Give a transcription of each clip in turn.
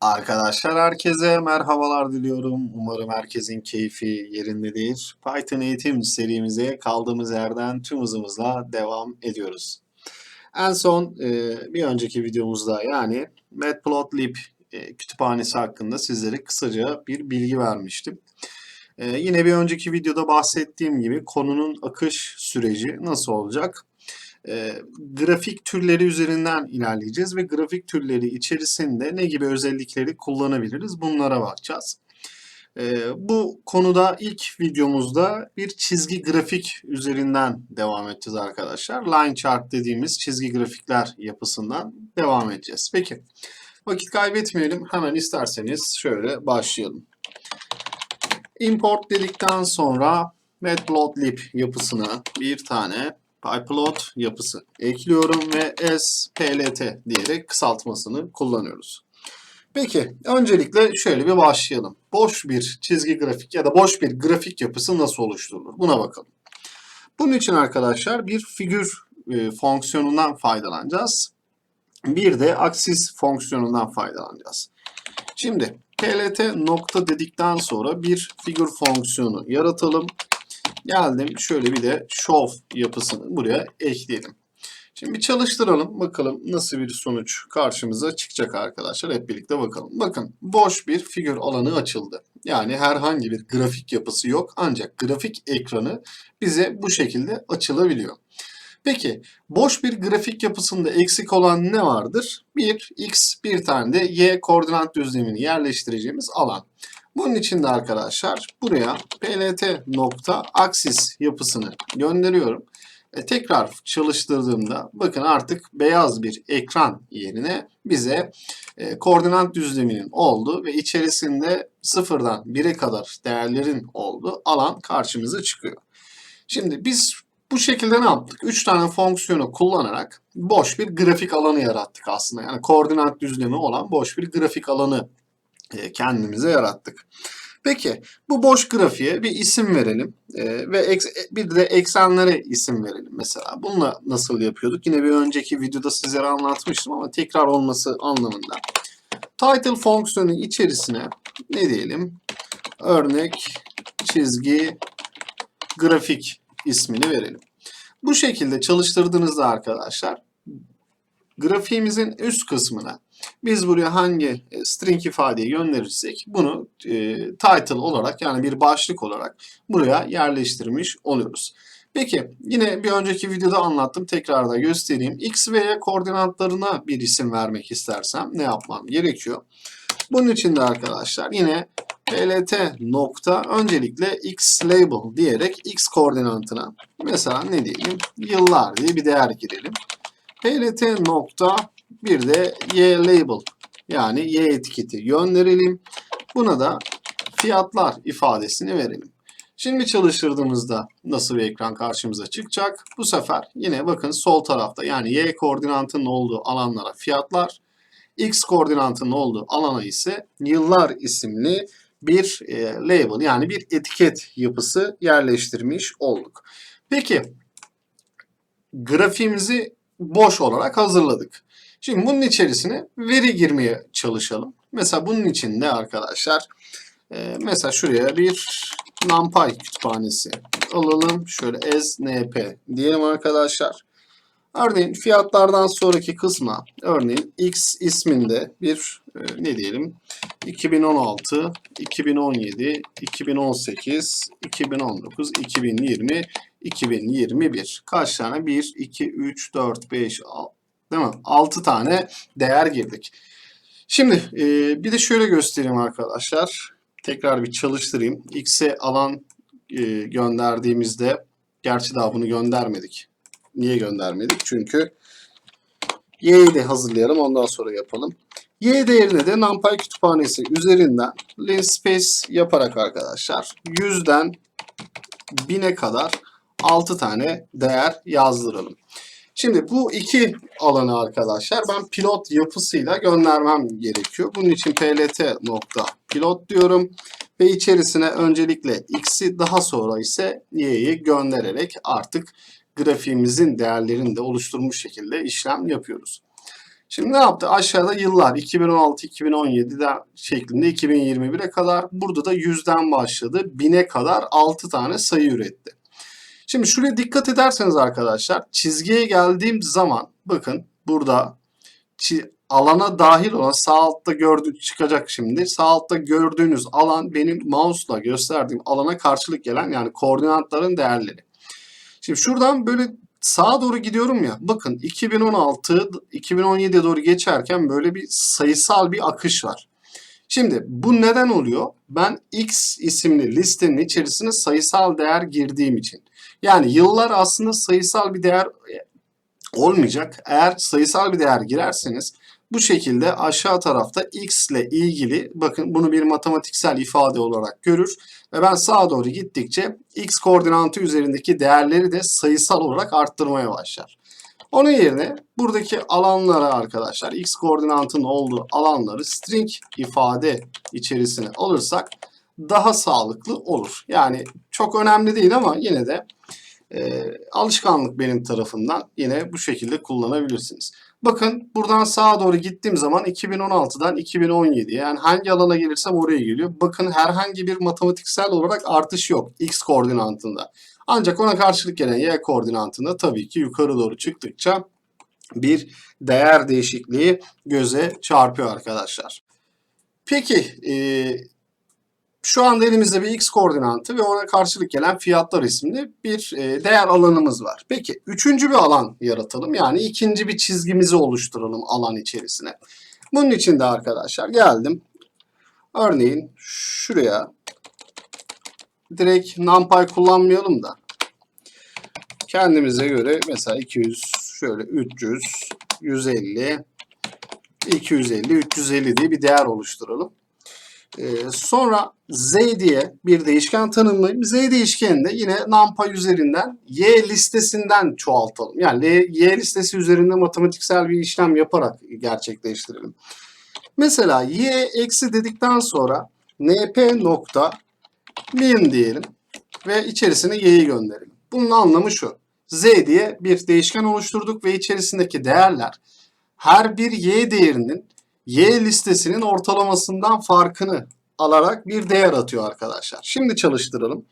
Arkadaşlar herkese merhabalar diliyorum. Umarım herkesin keyfi yerindedir. Python eğitim serimize kaldığımız yerden tüm hızımızla devam ediyoruz. En son e, bir önceki videomuzda yani Matplotlib e, kütüphanesi hakkında sizlere kısaca bir bilgi vermiştim. E, yine bir önceki videoda bahsettiğim gibi konunun akış süreci nasıl olacak? E, grafik türleri üzerinden ilerleyeceğiz ve grafik türleri içerisinde ne gibi özellikleri kullanabiliriz bunlara bakacağız. E, bu konuda ilk videomuzda bir çizgi grafik üzerinden devam edeceğiz arkadaşlar. Line chart dediğimiz çizgi grafikler yapısından devam edeceğiz. Peki vakit kaybetmeyelim hemen isterseniz şöyle başlayalım. Import dedikten sonra matplotlib yapısına bir tane pyplot yapısı ekliyorum ve splt diyerek kısaltmasını kullanıyoruz. Peki öncelikle şöyle bir başlayalım. Boş bir çizgi grafik ya da boş bir grafik yapısı nasıl oluşturulur? Buna bakalım. Bunun için arkadaşlar bir figür e, fonksiyonundan faydalanacağız. Bir de aksis fonksiyonundan faydalanacağız. Şimdi plt nokta dedikten sonra bir figür fonksiyonu yaratalım Geldim şöyle bir de show yapısını buraya ekleyelim. Şimdi bir çalıştıralım. Bakalım nasıl bir sonuç karşımıza çıkacak arkadaşlar. Hep birlikte bakalım. Bakın boş bir figür alanı açıldı. Yani herhangi bir grafik yapısı yok. Ancak grafik ekranı bize bu şekilde açılabiliyor. Peki boş bir grafik yapısında eksik olan ne vardır? Bir x bir tane de y koordinat düzlemini yerleştireceğimiz alan. Bunun için de arkadaşlar buraya plt nokta aksis yapısını gönderiyorum. E, tekrar çalıştırdığımda bakın artık beyaz bir ekran yerine bize e, koordinat düzleminin olduğu ve içerisinde sıfırdan 1'e kadar değerlerin olduğu alan karşımıza çıkıyor. Şimdi biz bu şekilde ne yaptık? 3 tane fonksiyonu kullanarak boş bir grafik alanı yarattık aslında. Yani koordinat düzlemi olan boş bir grafik alanı kendimize yarattık. Peki bu boş grafiğe bir isim verelim ee, ve eks, bir de eksenlere isim verelim mesela. Bununla nasıl yapıyorduk? Yine bir önceki videoda sizlere anlatmıştım ama tekrar olması anlamında. Title fonksiyonu içerisine ne diyelim? Örnek çizgi grafik ismini verelim. Bu şekilde çalıştırdığınızda arkadaşlar grafiğimizin üst kısmına biz buraya hangi e, string ifadeyi gönderirsek bunu e, title olarak yani bir başlık olarak buraya yerleştirmiş oluyoruz. Peki yine bir önceki videoda anlattım tekrar da göstereyim. X ve Y koordinatlarına bir isim vermek istersem ne yapmam gerekiyor? Bunun için de arkadaşlar yine plt nokta öncelikle x label diyerek x koordinatına mesela ne diyelim yıllar diye bir değer girelim. plt nokta bir de Y label yani Y etiketi gönderelim. Buna da fiyatlar ifadesini verelim. Şimdi çalıştırdığımızda nasıl bir ekran karşımıza çıkacak? Bu sefer yine bakın sol tarafta yani Y koordinatının olduğu alanlara fiyatlar, X koordinatının olduğu alana ise yıllar isimli bir e, label yani bir etiket yapısı yerleştirmiş olduk. Peki grafiğimizi boş olarak hazırladık. Şimdi bunun içerisine veri girmeye çalışalım. Mesela bunun için de arkadaşlar e, mesela şuraya bir NumPy kütüphanesi alalım. Şöyle as np diyelim arkadaşlar. Örneğin fiyatlardan sonraki kısma örneğin x isminde bir e, ne diyelim 2016, 2017, 2018, 2019, 2020, 2021 kaç tane? 1, 2, 3, 4, 5, 6, Değil mi? 6 tane değer girdik. Şimdi e, bir de şöyle göstereyim arkadaşlar. Tekrar bir çalıştırayım. X'e alan e, gönderdiğimizde gerçi daha bunu göndermedik. Niye göndermedik? Çünkü Y'yi de hazırlayalım ondan sonra yapalım. Y değerine de NumPy kütüphanesi üzerinden linspace yaparak arkadaşlar 100'den 1000'e kadar 6 tane değer yazdıralım. Şimdi bu iki alanı arkadaşlar ben pilot yapısıyla göndermem gerekiyor. Bunun için plt nokta pilot diyorum ve içerisine öncelikle x'i daha sonra ise y'yi göndererek artık grafiğimizin değerlerini de oluşturmuş şekilde işlem yapıyoruz. Şimdi ne yaptı? Aşağıda yıllar 2016, 2017'de şeklinde 2021'e kadar. Burada da 100'den başladı. 1000'e kadar 6 tane sayı üretti. Şimdi şuraya dikkat ederseniz arkadaşlar çizgiye geldiğim zaman bakın burada alana dahil olan sağ altta gördüğünüz çıkacak şimdi. Sağ altta gördüğünüz alan benim mouse'la gösterdiğim alana karşılık gelen yani koordinatların değerleri. Şimdi şuradan böyle sağa doğru gidiyorum ya. Bakın 2016 2017'ye doğru geçerken böyle bir sayısal bir akış var. Şimdi bu neden oluyor? Ben X isimli listenin içerisine sayısal değer girdiğim için. Yani yıllar aslında sayısal bir değer e, olmayacak. Eğer sayısal bir değer girerseniz bu şekilde aşağı tarafta x ile ilgili bakın bunu bir matematiksel ifade olarak görür ve ben sağa doğru gittikçe x koordinatı üzerindeki değerleri de sayısal olarak arttırmaya başlar. Onun yerine buradaki alanlara arkadaşlar x koordinatının olduğu alanları string ifade içerisine alırsak daha sağlıklı olur. Yani çok önemli değil ama yine de e, alışkanlık benim tarafından yine bu şekilde kullanabilirsiniz. Bakın buradan sağa doğru gittiğim zaman 2016'dan 2017'ye yani hangi alana gelirsem oraya geliyor. Bakın herhangi bir matematiksel olarak artış yok x koordinatında. Ancak ona karşılık gelen y koordinatında tabii ki yukarı doğru çıktıkça bir değer değişikliği göze çarpıyor arkadaşlar. Peki e, şu anda elimizde bir x koordinatı ve ona karşılık gelen fiyatlar isimli bir e, değer alanımız var. Peki üçüncü bir alan yaratalım. Yani ikinci bir çizgimizi oluşturalım alan içerisine. Bunun için de arkadaşlar geldim. Örneğin şuraya direkt numpy kullanmayalım da kendimize göre mesela 200 şöyle 300 150 250 350 diye bir değer oluşturalım. Ee, sonra z diye bir değişken tanımlayayım. Z değişkenini de yine numpy üzerinden y listesinden çoğaltalım. Yani y listesi üzerinde matematiksel bir işlem yaparak gerçekleştirelim. Mesela y eksi dedikten sonra np nokta min diyelim ve içerisine y'yi gönderelim. Bunun anlamı şu. z diye bir değişken oluşturduk ve içerisindeki değerler her bir y değerinin y listesinin ortalamasından farkını alarak bir değer atıyor arkadaşlar. Şimdi çalıştıralım.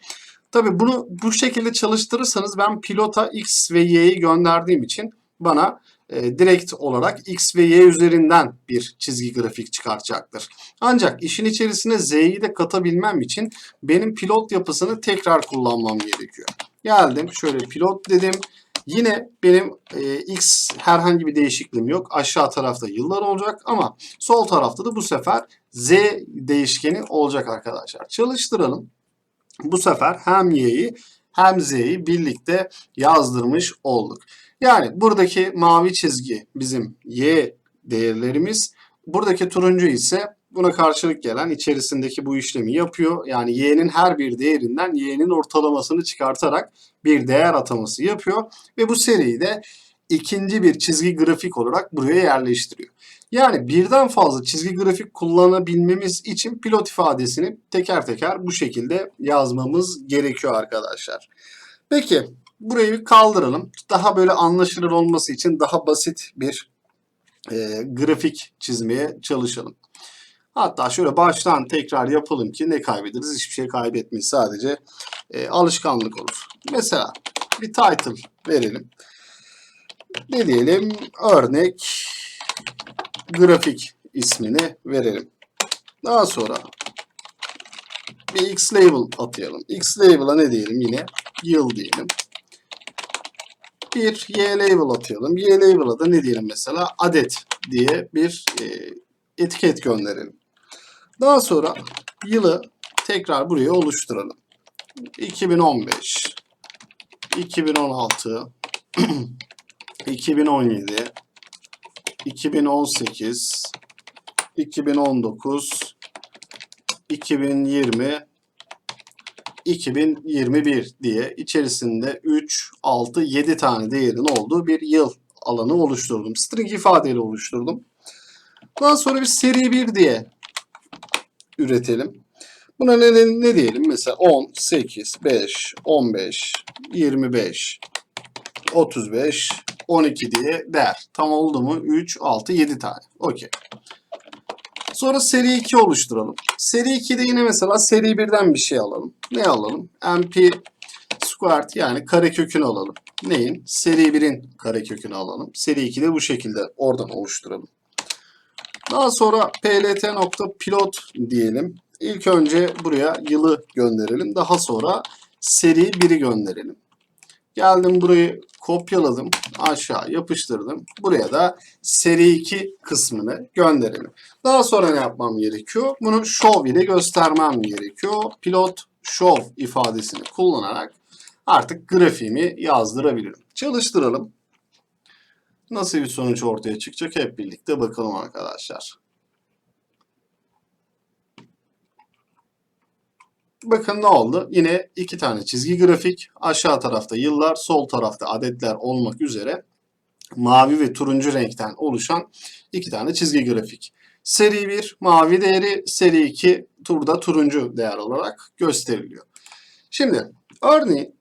Tabi bunu bu şekilde çalıştırırsanız ben pilota x ve y'yi gönderdiğim için bana e, direkt olarak x ve y üzerinden bir çizgi grafik çıkartacaktır. Ancak işin içerisine z'yi de katabilmem için benim pilot yapısını tekrar kullanmam gerekiyor. Geldim şöyle pilot dedim. Yine benim e, x herhangi bir değişikliğim yok. Aşağı tarafta yıllar olacak ama sol tarafta da bu sefer z değişkeni olacak arkadaşlar. Çalıştıralım. Bu sefer hem y'yi hem z'yi birlikte yazdırmış olduk. Yani buradaki mavi çizgi bizim y değerlerimiz. Buradaki turuncu ise buna karşılık gelen içerisindeki bu işlemi yapıyor. Yani y'nin her bir değerinden y'nin ortalamasını çıkartarak bir değer ataması yapıyor. Ve bu seriyi de ikinci bir çizgi grafik olarak buraya yerleştiriyor. Yani birden fazla çizgi grafik kullanabilmemiz için pilot ifadesini teker teker bu şekilde yazmamız gerekiyor arkadaşlar. Peki burayı bir kaldıralım. Daha böyle anlaşılır olması için daha basit bir e, grafik çizmeye çalışalım. Hatta şöyle baştan tekrar yapalım ki ne kaybederiz? Hiçbir şey kaybetmeyiz. Sadece e, alışkanlık olur. Mesela bir title verelim. Ne diyelim? Örnek grafik ismini verelim. Daha sonra bir x label atayalım. X label'a ne diyelim yine? Yıl diyelim. Bir y label atayalım. Y label'a da ne diyelim mesela? Adet diye bir e, etiket gönderelim. Daha sonra yılı tekrar buraya oluşturalım. 2015, 2016, 2017, 2018, 2019, 2020, 2021 diye içerisinde 3, 6, 7 tane değerin olduğu bir yıl alanı oluşturdum. String ifadeyle oluşturdum. Daha sonra bir seri 1 diye üretelim. Buna ne, ne, diyelim? Mesela 10, 8, 5, 15, 25, 35, 12 diye değer. Tam oldu mu? 3, 6, 7 tane. Okey. Sonra seri 2 oluşturalım. Seri 2'de yine mesela seri 1'den bir şey alalım. Ne alalım? MP squared yani karekökünü alalım. Neyin? Seri 1'in karekökünü alalım. Seri 2'de bu şekilde oradan oluşturalım. Daha sonra plt.pilot diyelim. İlk önce buraya yılı gönderelim. Daha sonra seri 1'i gönderelim. Geldim burayı kopyaladım. Aşağı yapıştırdım. Buraya da seri 2 kısmını gönderelim. Daha sonra ne yapmam gerekiyor? Bunu show ile göstermem gerekiyor. Pilot show ifadesini kullanarak artık grafiğimi yazdırabilirim. Çalıştıralım. Nasıl bir sonuç ortaya çıkacak hep birlikte bakalım arkadaşlar. Bakın ne oldu? Yine iki tane çizgi grafik. Aşağı tarafta yıllar, sol tarafta adetler olmak üzere mavi ve turuncu renkten oluşan iki tane çizgi grafik. Seri 1 mavi değeri, seri 2 turda turuncu değer olarak gösteriliyor. Şimdi örneğin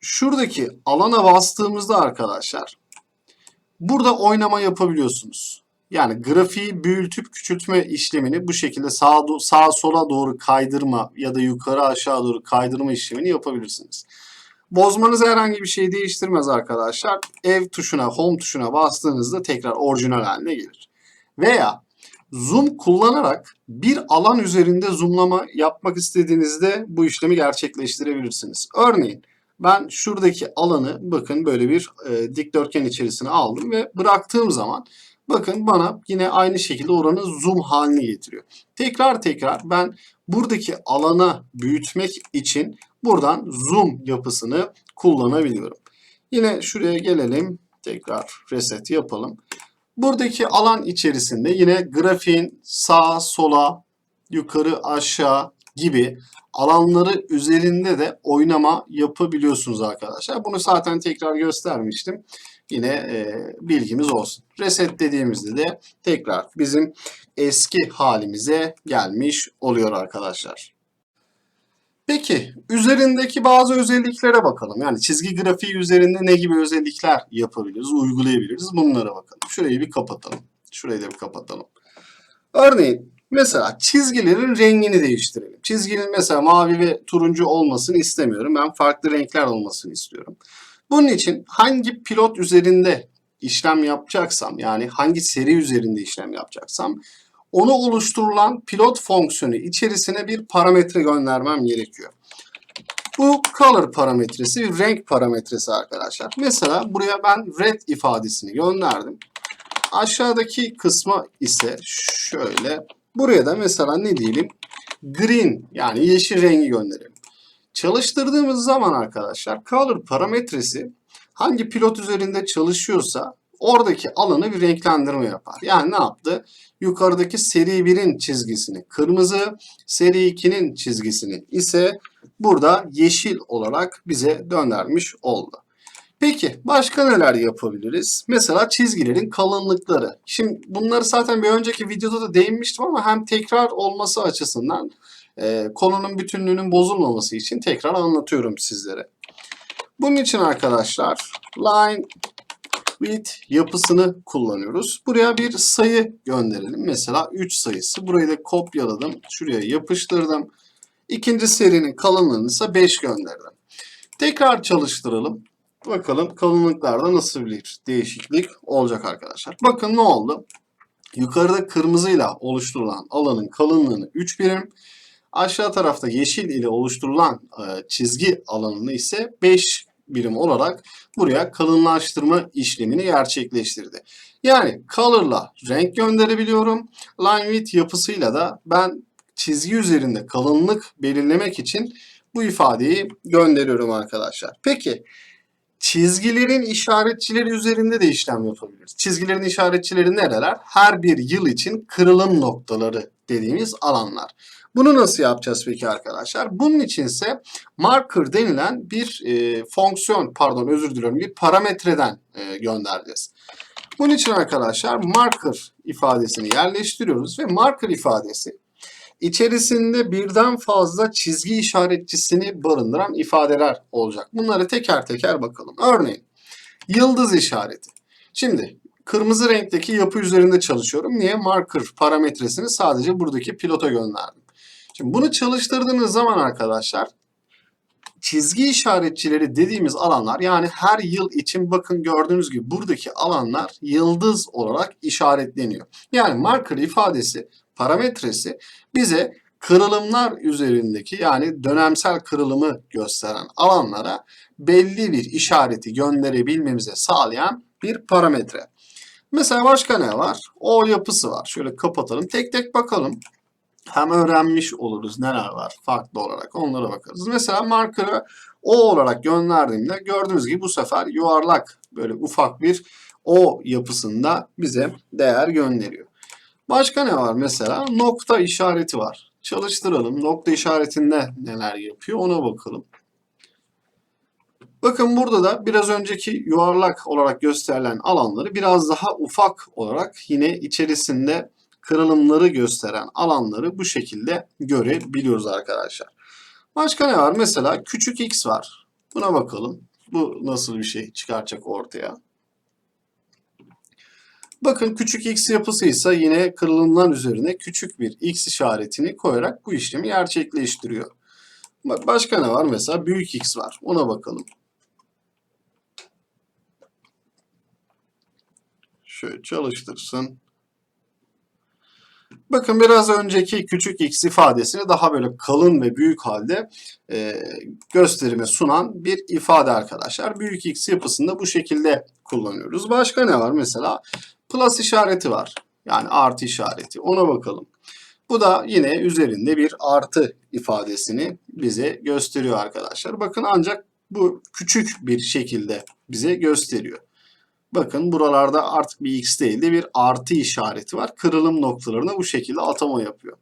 şuradaki alana bastığımızda arkadaşlar burada oynama yapabiliyorsunuz. Yani grafiği büyütüp küçültme işlemini bu şekilde sağa, sağa sola doğru kaydırma ya da yukarı aşağı doğru kaydırma işlemini yapabilirsiniz. Bozmanız herhangi bir şey değiştirmez arkadaşlar. Ev tuşuna, home tuşuna bastığınızda tekrar orijinal haline gelir. Veya zoom kullanarak bir alan üzerinde zoomlama yapmak istediğinizde bu işlemi gerçekleştirebilirsiniz. Örneğin ben şuradaki alanı bakın böyle bir e, dikdörtgen içerisine aldım ve bıraktığım zaman bakın bana yine aynı şekilde oranı zoom haline getiriyor. Tekrar tekrar ben buradaki alana büyütmek için buradan zoom yapısını kullanabiliyorum. Yine şuraya gelelim. Tekrar reset yapalım. Buradaki alan içerisinde yine grafiğin sağa sola yukarı aşağı gibi alanları üzerinde de oynama yapabiliyorsunuz arkadaşlar. Bunu zaten tekrar göstermiştim. Yine e, bilgimiz olsun. Reset dediğimizde de tekrar bizim eski halimize gelmiş oluyor arkadaşlar. Peki üzerindeki bazı özelliklere bakalım. Yani çizgi grafiği üzerinde ne gibi özellikler yapabiliriz, uygulayabiliriz bunlara bakalım. Şurayı bir kapatalım. Şurayı da bir kapatalım. Örneğin mesela çizgilerin rengini değiştirelim. Çizginin mesela mavi ve turuncu olmasını istemiyorum. Ben farklı renkler olmasını istiyorum. Bunun için hangi pilot üzerinde işlem yapacaksam yani hangi seri üzerinde işlem yapacaksam onu oluşturulan pilot fonksiyonu içerisine bir parametre göndermem gerekiyor. Bu color parametresi bir renk parametresi arkadaşlar. Mesela buraya ben red ifadesini gönderdim. Aşağıdaki kısma ise şöyle buraya da mesela ne diyelim green yani yeşil rengi gönderelim. Çalıştırdığımız zaman arkadaşlar color parametresi hangi pilot üzerinde çalışıyorsa oradaki alanı bir renklendirme yapar. Yani ne yaptı? Yukarıdaki seri 1'in çizgisini kırmızı, seri 2'nin çizgisini ise burada yeşil olarak bize döndürmüş oldu. Peki başka neler yapabiliriz? Mesela çizgilerin kalınlıkları. Şimdi bunları zaten bir önceki videoda da değinmiştim ama hem tekrar olması açısından e, konunun bütünlüğünün bozulmaması için tekrar anlatıyorum sizlere. Bunun için arkadaşlar line with yapısını kullanıyoruz. Buraya bir sayı gönderelim. Mesela 3 sayısı. Burayı da kopyaladım. Şuraya yapıştırdım. İkinci serinin kalınlığını ise 5 gönderdim. Tekrar çalıştıralım. Bakalım kalınlıklarda nasıl bir değişiklik olacak arkadaşlar. Bakın ne oldu? Yukarıda kırmızıyla oluşturulan alanın kalınlığını 3 birim. Aşağı tarafta yeşil ile oluşturulan e, çizgi alanını ise 5 birim olarak buraya kalınlaştırma işlemini gerçekleştirdi. Yani color'la renk gönderebiliyorum. Line width yapısıyla da ben çizgi üzerinde kalınlık belirlemek için bu ifadeyi gönderiyorum arkadaşlar. Peki çizgilerin işaretçileri üzerinde de işlem yapabiliriz. Çizgilerin işaretçileri nereler? Her bir yıl için kırılım noktaları dediğimiz alanlar. Bunu nasıl yapacağız peki arkadaşlar? Bunun için ise marker denilen bir e, fonksiyon, pardon özür diliyorum, bir parametreden e, göndereceğiz. Bunun için arkadaşlar marker ifadesini yerleştiriyoruz ve marker ifadesi içerisinde birden fazla çizgi işaretçisini barındıran ifadeler olacak. Bunları teker teker bakalım. Örneğin yıldız işareti. Şimdi kırmızı renkteki yapı üzerinde çalışıyorum. Niye? Marker parametresini sadece buradaki pilota gönderdim. Şimdi bunu çalıştırdığınız zaman arkadaşlar çizgi işaretçileri dediğimiz alanlar yani her yıl için bakın gördüğünüz gibi buradaki alanlar yıldız olarak işaretleniyor. Yani marker ifadesi parametresi bize kırılımlar üzerindeki yani dönemsel kırılımı gösteren alanlara belli bir işareti gönderebilmemize sağlayan bir parametre. Mesela başka ne var? O yapısı var. Şöyle kapatalım. Tek tek bakalım. Hem öğrenmiş oluruz neler var farklı olarak onlara bakarız. Mesela marker'ı O olarak gönderdiğimde gördüğünüz gibi bu sefer yuvarlak böyle ufak bir O yapısında bize değer gönderiyor. Başka ne var mesela? Nokta işareti var. Çalıştıralım. Nokta işaretinde neler yapıyor ona bakalım. Bakın burada da biraz önceki yuvarlak olarak gösterilen alanları biraz daha ufak olarak yine içerisinde kırılımları gösteren alanları bu şekilde görebiliyoruz arkadaşlar. Başka ne var? Mesela küçük x var. Buna bakalım. Bu nasıl bir şey çıkaracak ortaya? Bakın küçük x yapısıysa yine kırılımlar üzerine küçük bir x işaretini koyarak bu işlemi gerçekleştiriyor. Bak başka ne var? Mesela büyük x var. Ona bakalım. Şöyle çalıştırsın. Bakın biraz önceki küçük x ifadesini daha böyle kalın ve büyük halde e, gösterime sunan bir ifade arkadaşlar. Büyük x yapısında bu şekilde kullanıyoruz. Başka ne var? Mesela plus işareti var. Yani artı işareti. Ona bakalım. Bu da yine üzerinde bir artı ifadesini bize gösteriyor arkadaşlar. Bakın ancak bu küçük bir şekilde bize gösteriyor. Bakın buralarda artık bir x değil de bir artı işareti var. Kırılım noktalarına bu şekilde atama yapıyor.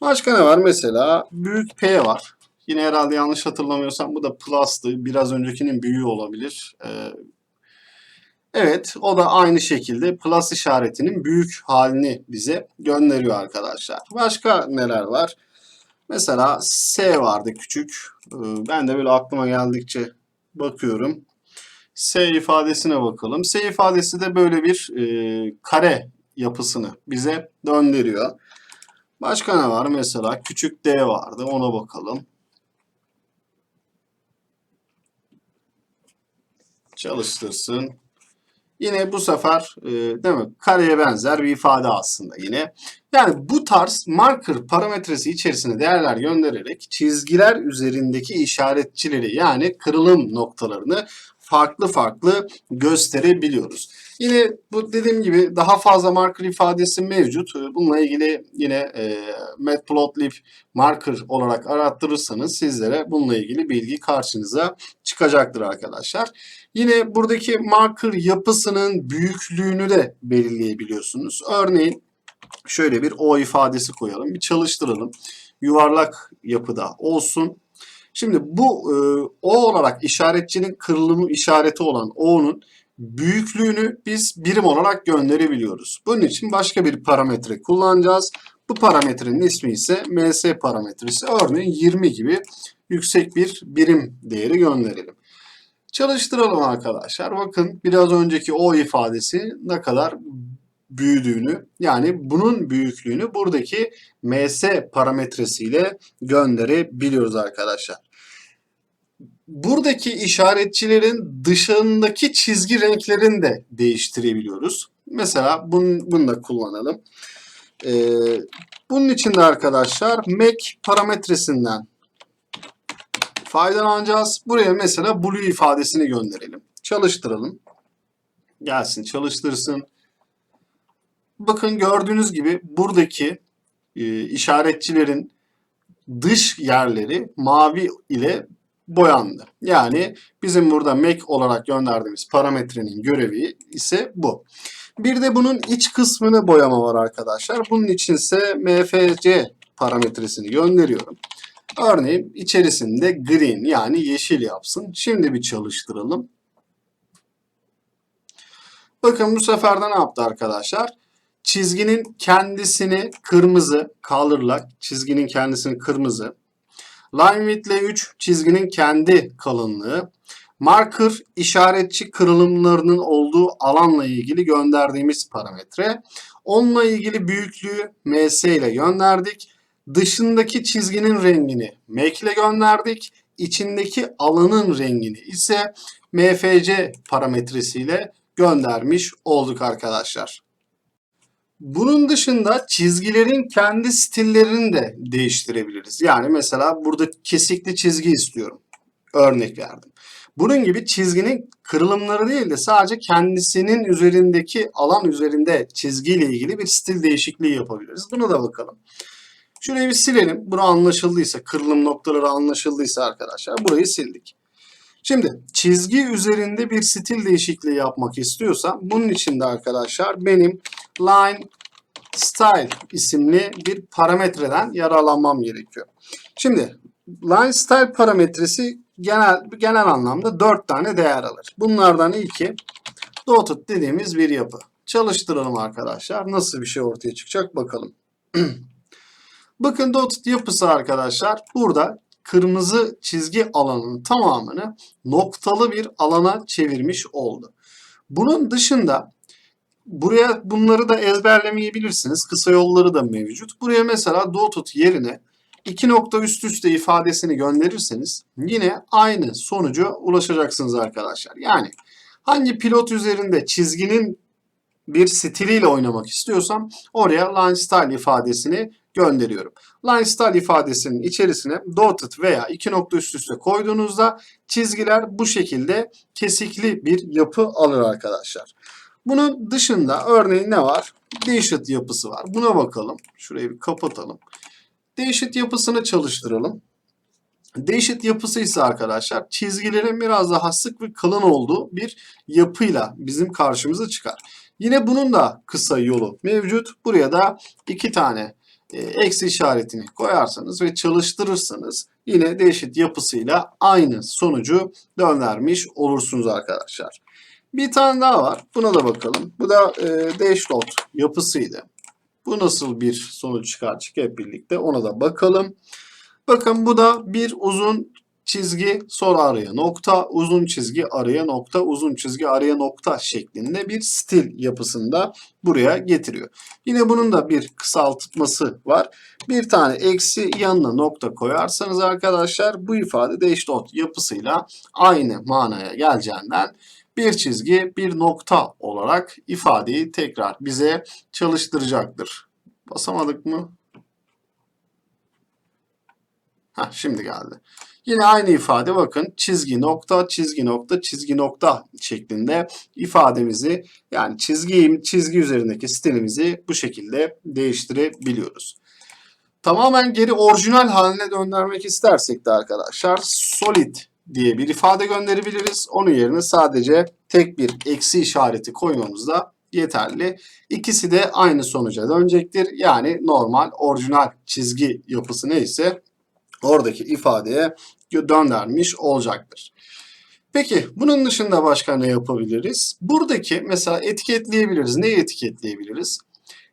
Başka ne var? Mesela büyük P var. Yine herhalde yanlış hatırlamıyorsam bu da plus'tı. Biraz öncekinin büyüğü olabilir. Ee, evet o da aynı şekilde plus işaretinin büyük halini bize gönderiyor arkadaşlar. Başka neler var? Mesela S vardı küçük. Ee, ben de böyle aklıma geldikçe bakıyorum. S ifadesine bakalım. S ifadesi de böyle bir e, kare yapısını bize döndürüyor. Başka ne var? Mesela küçük d vardı. Ona bakalım. Çalıştırsın. Yine bu sefer e, değil mi? Kareye benzer bir ifade aslında yine. Yani bu tarz marker parametresi içerisine değerler göndererek çizgiler üzerindeki işaretçileri yani kırılım noktalarını farklı farklı gösterebiliyoruz. Yine bu dediğim gibi daha fazla marker ifadesi mevcut. Bununla ilgili yine e, matplotlib marker olarak arattırırsanız sizlere bununla ilgili bilgi karşınıza çıkacaktır arkadaşlar. Yine buradaki marker yapısının büyüklüğünü de belirleyebiliyorsunuz. Örneğin şöyle bir O ifadesi koyalım. Bir çalıştıralım. Yuvarlak yapıda olsun. Şimdi bu e, O olarak işaretçinin kırılımı işareti olan O'nun büyüklüğünü biz birim olarak gönderebiliyoruz. Bunun için başka bir parametre kullanacağız. Bu parametrenin ismi ise ms parametresi. Örneğin 20 gibi yüksek bir birim değeri gönderelim. Çalıştıralım arkadaşlar. Bakın biraz önceki o ifadesi ne kadar büyüdüğünü yani bunun büyüklüğünü buradaki ms parametresiyle gönderebiliyoruz arkadaşlar. Buradaki işaretçilerin dışındaki çizgi renklerini de değiştirebiliyoruz. Mesela bunu, bunu da kullanalım. Ee, bunun için de arkadaşlar make parametresinden faydalanacağız. Buraya mesela blue ifadesini gönderelim. Çalıştıralım. Gelsin çalıştırsın. Bakın gördüğünüz gibi buradaki e, işaretçilerin dış yerleri mavi ile boyandı. Yani bizim burada make olarak gönderdiğimiz parametrenin görevi ise bu. Bir de bunun iç kısmını boyama var arkadaşlar. Bunun için ise mfc parametresini gönderiyorum. Örneğin içerisinde green yani yeşil yapsın. Şimdi bir çalıştıralım. Bakın bu sefer de ne yaptı arkadaşlar? Çizginin kendisini kırmızı, color'la çizginin kendisini kırmızı. Line width ile 3 çizginin kendi kalınlığı. Marker işaretçi kırılımlarının olduğu alanla ilgili gönderdiğimiz parametre. Onunla ilgili büyüklüğü ms ile gönderdik. Dışındaki çizginin rengini make ile gönderdik. İçindeki alanın rengini ise mfc parametresiyle göndermiş olduk arkadaşlar. Bunun dışında çizgilerin kendi stillerini de değiştirebiliriz. Yani mesela burada kesikli çizgi istiyorum. Örnek verdim. Bunun gibi çizginin kırılımları değil de sadece kendisinin üzerindeki alan üzerinde çizgiyle ilgili bir stil değişikliği yapabiliriz. Bunu da bakalım. Şurayı bir silelim. Bunu anlaşıldıysa, kırılım noktaları anlaşıldıysa arkadaşlar burayı sildik. Şimdi çizgi üzerinde bir stil değişikliği yapmak istiyorsam bunun için de arkadaşlar benim line style isimli bir parametreden yararlanmam gerekiyor. Şimdi line style parametresi genel genel anlamda 4 tane değer alır. Bunlardan ilki dotted dediğimiz bir yapı. Çalıştıralım arkadaşlar. Nasıl bir şey ortaya çıkacak bakalım. Bakın dotted yapısı arkadaşlar burada kırmızı çizgi alanının tamamını noktalı bir alana çevirmiş oldu. Bunun dışında buraya bunları da ezberlemeyebilirsiniz. Kısa yolları da mevcut. Buraya mesela dotted yerine iki nokta üst üste ifadesini gönderirseniz yine aynı sonuca ulaşacaksınız arkadaşlar. Yani hangi pilot üzerinde çizginin bir stiliyle oynamak istiyorsam oraya line style ifadesini gönderiyorum. Line style ifadesinin içerisine dotted veya iki nokta üst üste koyduğunuzda çizgiler bu şekilde kesikli bir yapı alır arkadaşlar. Bunun dışında örneğin ne var? Dashed yapısı var. Buna bakalım. Şurayı bir kapatalım. Dashed yapısını çalıştıralım. Dashed yapısı ise arkadaşlar çizgilerin biraz daha sık ve kalın olduğu bir yapıyla bizim karşımıza çıkar. Yine bunun da kısa yolu mevcut. Buraya da iki tane e, eksi işaretini koyarsanız ve çalıştırırsanız yine Dashed yapısıyla aynı sonucu döndürmüş olursunuz arkadaşlar. Bir tane daha var. Buna da bakalım. Bu da e, Dashlot yapısıydı. Bu nasıl bir sonuç çıkartacak hep birlikte ona da bakalım. Bakın bu da bir uzun çizgi sonra araya nokta, uzun çizgi araya nokta, uzun çizgi araya nokta şeklinde bir stil yapısında buraya getiriyor. Yine bunun da bir kısaltması var. Bir tane eksi yanına nokta koyarsanız arkadaşlar bu ifade dash dot yapısıyla aynı manaya geleceğinden bir çizgi bir nokta olarak ifadeyi tekrar bize çalıştıracaktır. Basamadık mı? Heh, şimdi geldi. Yine aynı ifade bakın çizgi nokta çizgi nokta çizgi nokta şeklinde ifademizi yani çizgi çizgi üzerindeki stilimizi bu şekilde değiştirebiliyoruz. Tamamen geri orijinal haline döndürmek istersek de arkadaşlar solid diye bir ifade gönderebiliriz. Onun yerine sadece tek bir eksi işareti koymamız da yeterli. İkisi de aynı sonuca dönecektir. Yani normal orijinal çizgi yapısı neyse oradaki ifadeye döndürmüş olacaktır. Peki bunun dışında başka ne yapabiliriz? Buradaki mesela etiketleyebiliriz. Neyi etiketleyebiliriz?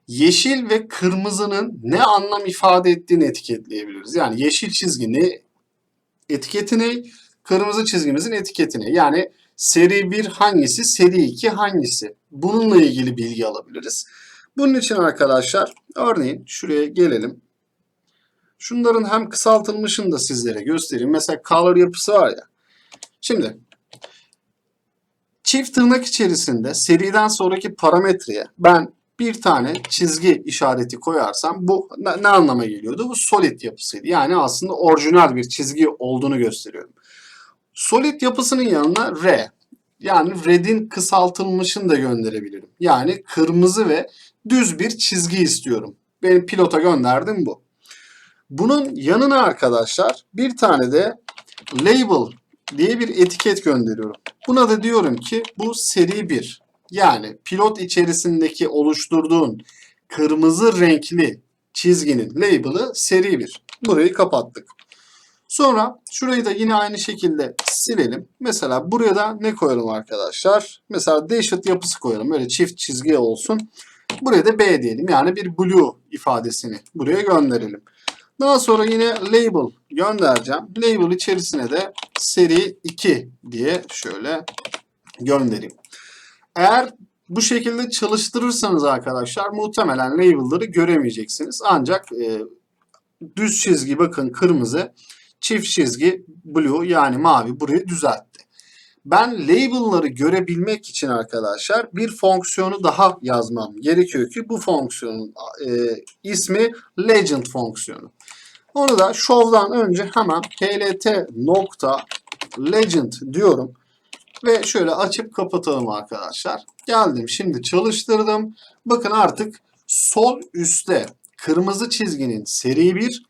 Yeşil ve kırmızının ne anlam ifade ettiğini etiketleyebiliriz. Yani yeşil çizgi ne etiketi ne? Kırmızı çizgimizin etiketi ne? Yani seri 1 hangisi, seri 2 hangisi? Bununla ilgili bilgi alabiliriz. Bunun için arkadaşlar örneğin şuraya gelelim. Şunların hem kısaltılmışını da sizlere göstereyim. Mesela color yapısı var ya. Şimdi çift tırnak içerisinde seriden sonraki parametreye ben bir tane çizgi işareti koyarsam bu ne, anlama geliyordu? Bu solid yapısıydı. Yani aslında orijinal bir çizgi olduğunu gösteriyorum. Solid yapısının yanına R. Yani red'in kısaltılmışını da gönderebilirim. Yani kırmızı ve düz bir çizgi istiyorum. Benim pilota gönderdim bu. Bunun yanına arkadaşlar bir tane de label diye bir etiket gönderiyorum. Buna da diyorum ki bu seri 1. Yani pilot içerisindeki oluşturduğun kırmızı renkli çizginin label'ı seri 1. Burayı kapattık. Sonra şurayı da yine aynı şekilde silelim. Mesela buraya da ne koyalım arkadaşlar? Mesela dashed yapısı koyalım. Böyle çift çizgi olsun. Buraya da B diyelim. Yani bir blue ifadesini buraya gönderelim. Daha sonra yine label göndereceğim. Label içerisine de seri 2 diye şöyle göndereyim. Eğer bu şekilde çalıştırırsanız arkadaşlar muhtemelen label'ları göremeyeceksiniz. Ancak e, düz çizgi bakın kırmızı, çift çizgi blue yani mavi burayı düzeltti. Ben label'ları görebilmek için arkadaşlar bir fonksiyonu daha yazmam gerekiyor ki bu fonksiyonun e, ismi legend fonksiyonu. Onu da show'dan önce hemen plt nokta legend diyorum. Ve şöyle açıp kapatalım arkadaşlar. Geldim şimdi çalıştırdım. Bakın artık sol üstte kırmızı çizginin seri 1,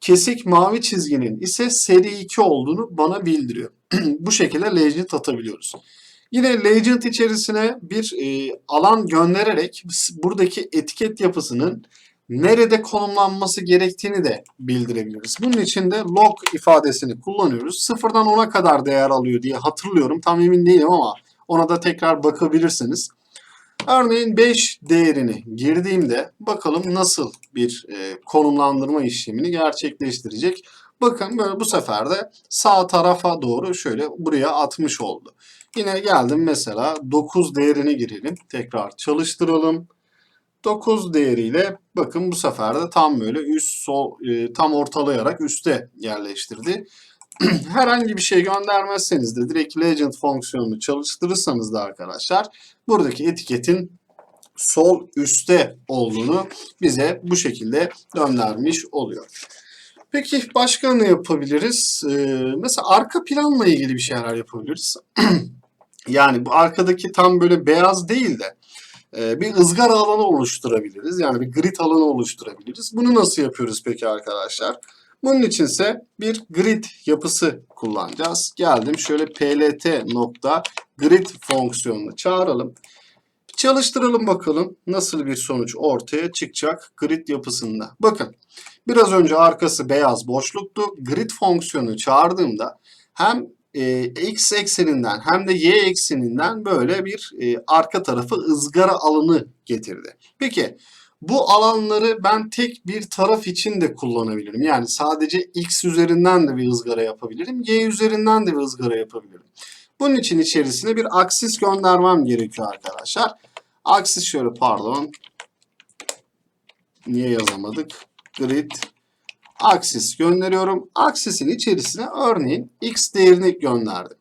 kesik mavi çizginin ise seri 2 olduğunu bana bildiriyor. Bu şekilde legend atabiliyoruz. Yine legend içerisine bir e, alan göndererek buradaki etiket yapısının nerede konumlanması gerektiğini de bildirebiliriz. Bunun için de log ifadesini kullanıyoruz. Sıfırdan 10'a kadar değer alıyor diye hatırlıyorum. Tam emin değilim ama ona da tekrar bakabilirsiniz. Örneğin 5 değerini girdiğimde bakalım nasıl bir e, konumlandırma işlemini gerçekleştirecek. Bakın böyle bu sefer de sağ tarafa doğru şöyle buraya atmış oldu. Yine geldim mesela 9 değerini girelim. Tekrar çalıştıralım. 9 değeriyle bakın bu sefer de tam böyle üst sol e, tam ortalayarak üste yerleştirdi. Herhangi bir şey göndermezseniz de direkt legend fonksiyonunu çalıştırırsanız da arkadaşlar buradaki etiketin sol üstte olduğunu bize bu şekilde göndermiş oluyor. Peki başka ne yapabiliriz? Ee, mesela arka planla ilgili bir şeyler yapabiliriz. yani bu arkadaki tam böyle beyaz değil de e, bir ızgara alanı oluşturabiliriz. Yani bir grid alanı oluşturabiliriz. Bunu nasıl yapıyoruz peki arkadaşlar? Bunun içinse bir grid yapısı kullanacağız. Geldim şöyle plt nokta grid fonksiyonunu çağıralım. Çalıştıralım bakalım nasıl bir sonuç ortaya çıkacak grid yapısında. Bakın biraz önce arkası beyaz boşluktu. Grid fonksiyonu çağırdığımda hem e, x ekseninden hem de y ekseninden böyle bir e, arka tarafı ızgara alanı getirdi. Peki bu alanları ben tek bir taraf için de kullanabilirim. Yani sadece x üzerinden de bir ızgara yapabilirim. Y üzerinden de bir ızgara yapabilirim. Bunun için içerisine bir aksis göndermem gerekiyor arkadaşlar. Aksis şöyle pardon. Niye yazamadık? Grid aksis gönderiyorum. Aksisin içerisine örneğin x değerini gönderdim.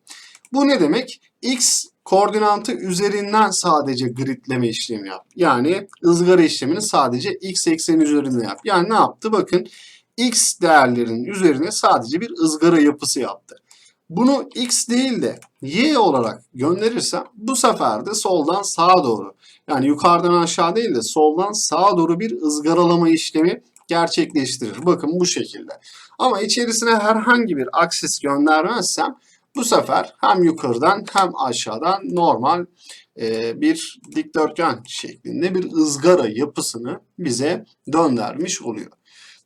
Bu ne demek? x koordinatı üzerinden sadece gridleme işlemi yap. Yani ızgara işlemini sadece x ekseni üzerinde yap. Yani ne yaptı? Bakın x değerlerinin üzerine sadece bir ızgara yapısı yaptı. Bunu x değil de y olarak gönderirsem bu sefer de soldan sağa doğru yani yukarıdan aşağı değil de soldan sağa doğru bir ızgaralama işlemi gerçekleştirir. Bakın bu şekilde. Ama içerisine herhangi bir aksis göndermezsem bu sefer hem yukarıdan hem aşağıdan normal e, bir dikdörtgen şeklinde bir ızgara yapısını bize döndürmüş oluyor.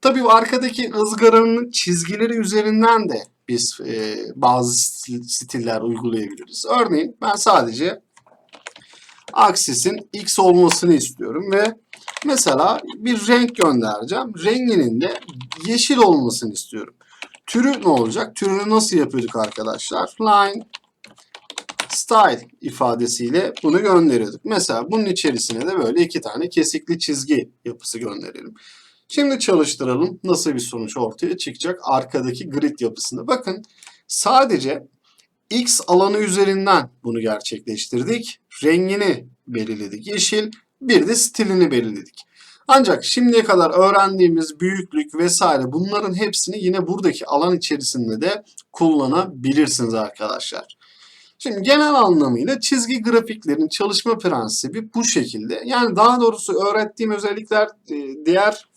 Tabii arkadaki ızgaranın çizgileri üzerinden de biz e, bazı stiller uygulayabiliriz. Örneğin ben sadece aksisin x olmasını istiyorum ve mesela bir renk göndereceğim. Renginin de yeşil olmasını istiyorum. Türü ne olacak? Türünü nasıl yapıyorduk arkadaşlar? Line style ifadesiyle bunu gönderiyorduk. Mesela bunun içerisine de böyle iki tane kesikli çizgi yapısı gönderelim. Şimdi çalıştıralım. Nasıl bir sonuç ortaya çıkacak arkadaki grid yapısında. Bakın sadece X alanı üzerinden bunu gerçekleştirdik. Rengini belirledik yeşil. Bir de stilini belirledik. Ancak şimdiye kadar öğrendiğimiz büyüklük vesaire bunların hepsini yine buradaki alan içerisinde de kullanabilirsiniz arkadaşlar. Şimdi genel anlamıyla çizgi grafiklerin çalışma prensibi bu şekilde. Yani daha doğrusu öğrettiğim özellikler e, diğer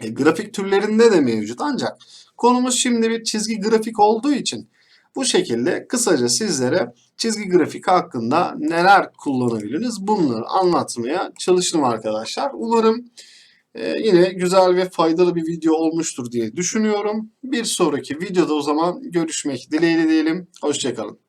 e, grafik türlerinde de mevcut. Ancak konumuz şimdi bir çizgi grafik olduğu için bu şekilde kısaca sizlere çizgi grafik hakkında neler kullanabiliriz bunları anlatmaya çalıştım arkadaşlar. Umarım e, yine güzel ve faydalı bir video olmuştur diye düşünüyorum. Bir sonraki videoda o zaman görüşmek dileğiyle diyelim. Hoşçakalın.